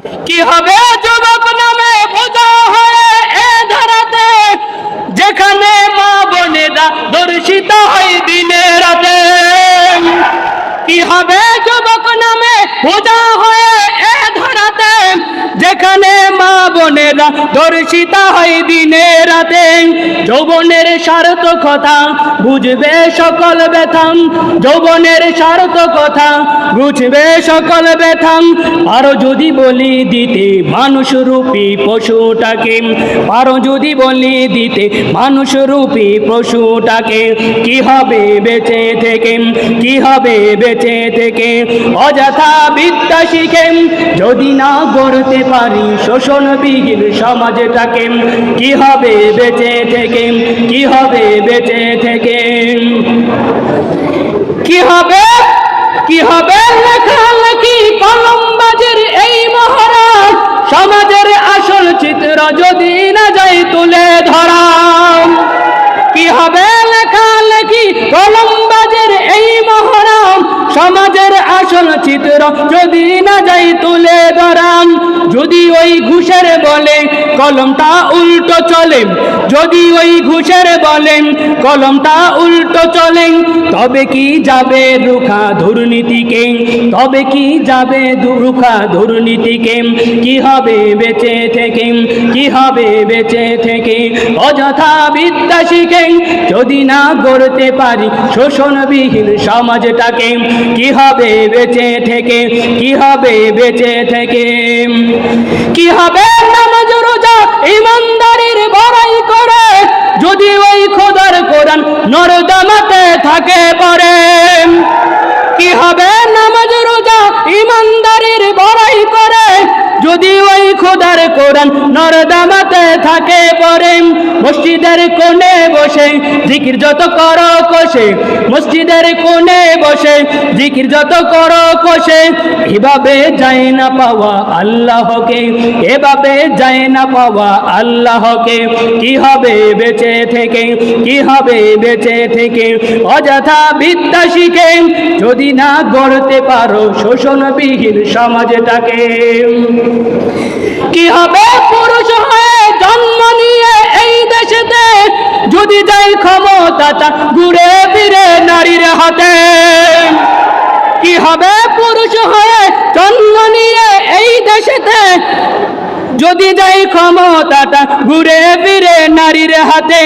কি হবে যুবক নামে বোঝা হয়ে এ ধারাতে? যেখানে মা বোনেরা দর্শিত হয় দিনে রাতে। কি হবে যুবক নামে বোঝা হয়ে এ ধারাতে? যেখানে মা বোনেরা দর্শিত হয় দিনে রাতে। যৌবনের সার্থকতা বুঝবে সকল ব্যথাম। যৌবনের সার্থকতা বুঝবে সকল ব্যথাম। আরও যদি বলি দিতে মানুষ রূপী পশুটাকে। আরও যদি বলি দিতে মানুষ রূপী পশুটাকে। কি হবে বেঁচে থেকে? কি হবে বেঁচে থেকে? অযথা বিদ্যা শিখে যদি না গড়তে পারি শোষণ শোষণবিহীন সমাজটাকে। কি হবে বেঁচে থেকে? কি হবে বেঁচে থেকে? কি হবে? কি হবে? লেখালেখি কলমবাজের এই মহড়া সমাজের আসল চিত্র যদি না যাই তুলে ধরা। কি হবে? লেখালেখি কলমবাজের এই মহড়া সমাজের আসল চিত্র যদি না যাই তুলে ধরাম যদি ওই ঘুষের বলে, কলমটা উল্টো চলে। যদি ওই ঘুষের বলেন কলমটা উল্টো চলে, তবে কি যাবে রুখা দুর্নীতিকে? তবে কি যাবে রুখা দুর্নীতিকে? কি হবে বেঁচে থেকে? কি হবে বেঁচে থেকে? অযথা বিদ্যা শিখে যদি না গড়তে পারি, শোষণবিহীন সমাজটাকে, কি হবে বেঁচে থেকে? কি হবে বেঁচে থেকে? কি হবে নামাজ, রোজা ইমানদারির বড়াই করে? যদি ওই খোদার কোরআন নরদামাতে থাকে পরে, কি হবে নামাজ, রোজা ইমানদারির বড়াই করে? যদি ওই খোদার কোরআন নরদামাতে থাকে পরে মসজিদের কোণে বসে, জিকির যত করো কষে। মসজিদের কোণে বসে, জিকির যত করো কষে। এভাবে যায় না পাওয়া আল্লাহকে, এভাবে যায় না পাওয়া আল্লাহকে। কি হবে বেঁচে থেকে, কি হবে বেঁচে থেকে? অযথা বিদ্যা শিখে যদি না গড়তে পারো শোষণবিহীন সমাজটাকে। কি হবে পুরুষ যদি যাই ক্ষমতাটা ঘুরে ফিরে নারীর হাতে। কি হবে পুরুষ হয়ে জন্ম নিয়ে এই দেশেতে? যদি যাই ক্ষমতাটা ঘুরে ফিরে নারীর হাতে,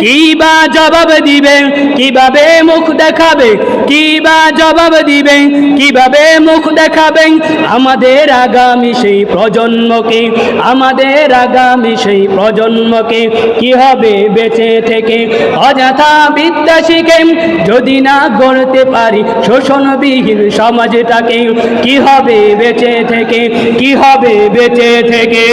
কি বা জবাব দিবে? কীভাবে মুখ দেখাবে? কি বা জবাব দিবে? কীভাবে মুখ দেখাবে? আমাদের আগামী সেই প্রজন্মকে, আমাদের আগামী সেই প্রজন্মকে কি হবে বেঁচে থেকে? অযথা বিদ্যা শিখে যদি না গড়তে পারি শোষণবিহীন সমাজটাকে, কি হবে বেঁচে থেকে? কি হবে বেঁচে থেকে?